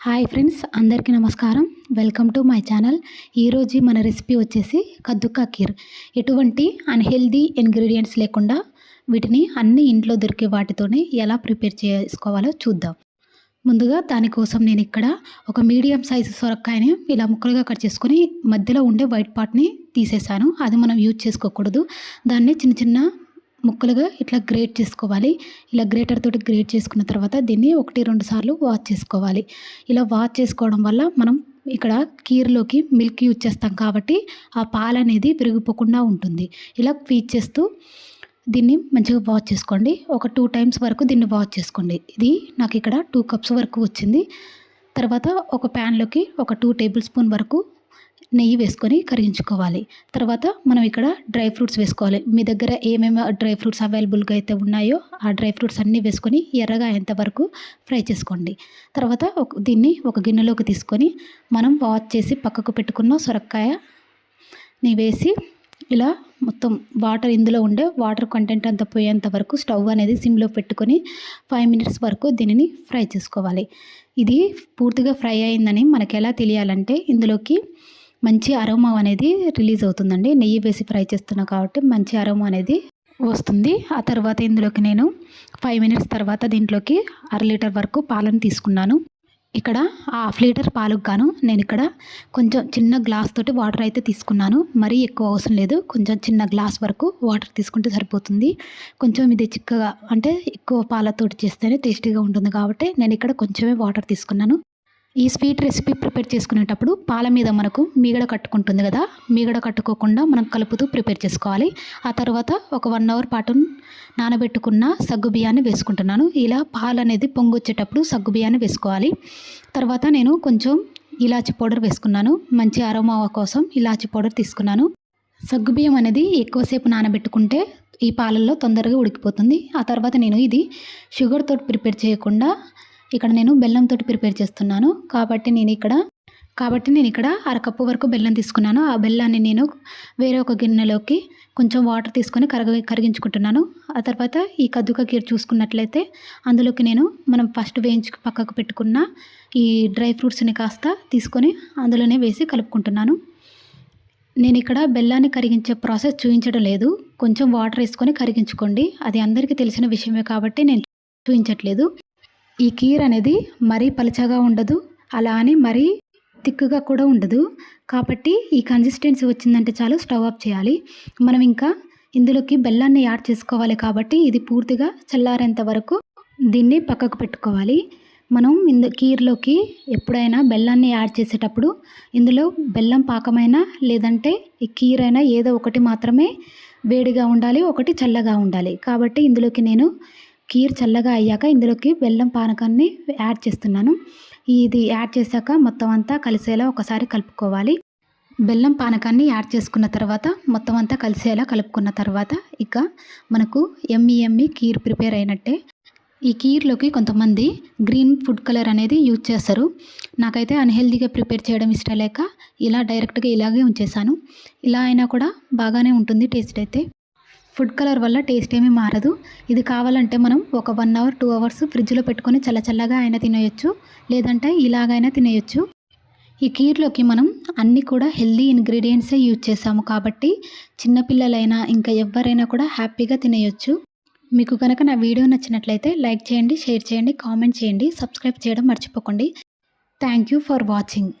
Hi friends అందరికీ నమస్కారం. Welcome to my channel. ఈరోజు మన రెసిపీ వచ్చేసి కద్దుకా కీర్. ఎటువంటి అన్హెల్దీ ఇంగ్రీడియంట్స్ లేకుండా వీటిని అన్ని ఇంట్లో దొరికే వాటితోనే ఎలా ప్రిపేర్ చేసుకోవాలో చూద్దాం. ముందుగా దానికోసం నేను ఇక్కడ ఒక మీడియం సైజు సొరకాయని ఇలా ముక్కలుగా కట్ చేసుకొని మధ్యలో ఉండే వైట్ పార్ట్ని తీసేసాను అది మనం యూజ్ చేసుకోకూడదు. దాన్ని చిన్న చిన్న ముక్కలుగా ఇట్లా గ్రేట్ చేసుకోవాలి. ఇలా గ్రేటర్ తోటి గ్రేట్ చేసుకున్న తర్వాత దీన్ని ఒకటి రెండు సార్లు వాష్ చేసుకోవాలి. ఇలా వాష్ చేసుకోవడం వల్ల మనం ఇక్కడ కీర్లోకి మిల్క్ యూజ్ చేస్తాం కాబట్టి ఆ పాలు అనేది విరిగిపోకుండా ఉంటుంది. ఇలా ఫీడ్ చేస్తూ దీన్ని మంచిగా వాష్ చేసుకోండి. ఒక టూ టైమ్స్ వరకు దీన్ని వాష్ చేసుకోండి. ఇది నాకు ఇక్కడ టూ కప్స్ వరకు వచ్చింది. తర్వాత ఒక ప్యాన్లోకి ఒక టూ టేబుల్ స్పూన్ వరకు నెయ్యి వేసుకొని కరిగించుకోవాలి. తర్వాత మనం ఇక్కడ డ్రై ఫ్రూట్స్ వేసుకోవాలి. మీ దగ్గర ఏమేమి డ్రై ఫ్రూట్స్ అవైలబుల్గా అయితే ఉన్నాయో ఆ డ్రై ఫ్రూట్స్ అన్నీ వేసుకొని ఎర్రగా అయ్యేంతవరకు ఫ్రై చేసుకోండి. తర్వాత ఒక దీన్ని ఒక గిన్నెలోకి తీసుకొని మనం వాష్ చేసి పక్కకు పెట్టుకున్న సొరకాయని వేసి ఇలా మొత్తం వాటర్ ఇందులో ఉండే వాటర్ కంటెంట్ అంతా పోయేంత వరకు స్టవ్ అనేది సిమ్లో పెట్టుకొని ఫైవ్ మినిట్స్ వరకు దీనిని ఫ్రై చేసుకోవాలి. ఇది పూర్తిగా ఫ్రై అయిందని మనకి ఎలా తెలియాలంటే ఇందులోకి మంచి అరోమా అనేది రిలీజ్ అవుతుందండి. నెయ్యి వేసి ఫ్రై చేస్తున్నా కాబట్టి మంచి అరోమా అనేది వస్తుంది. ఆ తర్వాత ఇందులోకి నేను ఫైవ్ మినిట్స్ తర్వాత దీంట్లోకి అర లీటర్ వరకు పాలను తీసుకున్నాను. ఇక్కడ హాఫ్ లీటర్ పాలకు గాను నేను ఇక్కడ కొంచెం చిన్న గ్లాస్ తోటి వాటర్ అయితే తీసుకున్నాను. మరీ ఎక్కువ అవసరం లేదు. కొంచెం చిన్న గ్లాస్ వరకు వాటర్ తీసుకుంటే సరిపోతుంది. కొంచెం ఇది చిక్కగా అంటే ఎక్కువ పాలతోటి చేస్తేనే టేస్టీగా ఉంటుంది కాబట్టి నేను ఇక్కడ కొంచెమే వాటర్ తీసుకున్నాను. ఈ స్వీట్ రెసిపీ ప్రిపేర్ చేసుకునేటప్పుడు పాల మీద మనకు మీగడ కట్టుకుంటుంది కదా మీగడ కట్టుకోకుండా మనం కలుపుతూ ప్రిపేర్ చేసుకోవాలి. ఆ తర్వాత ఒక వన్ అవర్ పాటు నానబెట్టుకున్న సగ్గు బియ్యాన్ని వేసుకుంటున్నాను. ఇలా పాలు అనేది పొంగొచ్చేటప్పుడు సగ్గు బియ్యాన్ని వేసుకోవాలి. తర్వాత నేను కొంచెం ఇలాచి పౌడర్ వేసుకున్నాను. మంచి అరోమా కోసం ఇలాచి పౌడర్ తీసుకున్నాను. సగ్గుబియ్యం అనేది ఎక్కువసేపు నానబెట్టుకుంటే ఈ పాలల్లో తొందరగా ఉడికిపోతుంది. ఆ తర్వాత నేను ఇది షుగర్తో ప్రిపేర్ చేయకుండా ఇక్కడ నేను బెల్లంతో ప్రిపేర్ చేస్తున్నాను. కాబట్టి నేను ఇక్కడ కాబట్టి నేను ఇక్కడ అరకప్పు వరకు బెల్లం తీసుకున్నాను. ఆ బెల్లాన్ని నేను వేరే ఒక గిన్నెలోకి కొంచెం వాటర్ తీసుకొని కరగ కరిగించుకుంటున్నాను. ఆ తర్వాత ఈ కద్దుక కీర్ చూసుకున్నట్లయితే అందులోకి నేను మనం ఫస్ట్ వేయించి పక్కకు పెట్టుకున్న ఈ డ్రై ఫ్రూట్స్ని కాస్త తీసుకొని అందులోనే వేసి కలుపుకుంటున్నాను. నేను ఇక్కడ బెల్లాన్ని కరిగించే ప్రాసెస్ చూపించడం లేదు. కొంచెం వాటర్ వేసుకొని కరిగించుకోండి. అది అందరికీ తెలిసిన విషయమే కాబట్టి నేను చూపించట్లేదు ఈ కీర్ అనేది మరీ పలుచగా ఉండదు అలా అని మరీ థిక్గా కూడా ఉండదు. కాబట్టి ఈ కన్సిస్టెన్సీ వచ్చిందంటే చాలు స్టవ్ ఆఫ్ చేయాలి. మనం ఇంకా ఇందులోకి బెల్లాన్ని యాడ్ చేసుకోవాలి కాబట్టి ఇది పూర్తిగా చల్లారేంత వరకు దీన్ని పక్కకు పెట్టుకోవాలి. మనం ఇందు కీర్లోకి ఎప్పుడైనా బెల్లాన్ని యాడ్ చేసేటప్పుడు ఇందులో బెల్లం పాకమైనా లేదంటే ఈ కీర్ అయినా ఏదో ఒకటి మాత్రమే వేడిగా ఉండాలి ఒకటి చల్లగా ఉండాలి. కాబట్టి ఇందులోకి నేను కీర్ చల్లగా అయ్యాక ఇందులోకి బెల్లం పానకాన్ని యాడ్ చేస్తున్నాను. ఇది యాడ్ చేశాక మొత్తం అంతా కలిసేలా ఒకసారి కలుపుకోవాలి. బెల్లం పానకాన్ని యాడ్ చేసుకున్న తర్వాత మొత్తం అంతా కలిసేలా కలుపుకున్న తర్వాత ఇక మనకు ఎమ్మి ఎమ్మి కీర్ ప్రిపేర్ అయినట్టే. ఈ కీర్లోకి కొంతమంది గ్రీన్ ఫుడ్ కలర్ అనేది యూజ్ చేస్తారు. నాకైతే అన్హెల్దీగా ప్రిపేర్ చేయడం ఇష్టం లేక ఇలా డైరెక్ట్గా ఇలాగే ఉంచేసాను ఇలా అయినా కూడా బాగానే ఉంటుంది టేస్ట్ అయితే. ఫుడ్ కలర్ వల్ల టేస్ట్ ఏమీ మారదు. ఇది కావాలంటే మనం ఒక వన్ అవర్ టూ అవర్స్ ఫ్రిడ్జ్లో పెట్టుకొని చల్ల చల్లగా అయినా తినేయచ్చు లేదంటే ఇలాగైనా తినేయచ్చు. ఈ కీర్లోకి మనం అన్నీ కూడా హెల్దీ ఇంగ్రీడియంట్సే యూజ్ చేసాము కాబట్టి చిన్నపిల్లలైనా ఇంకా ఎవరైనా కూడా హ్యాపీగా తినేయొచ్చు. మీకు కనుక నా వీడియో నచ్చినట్లయితే లైక్ చేయండి షేర్ చేయండి కామెంట్ చేయండి సబ్స్క్రైబ్ చేయడం మర్చిపోకండి. Thank you for watching.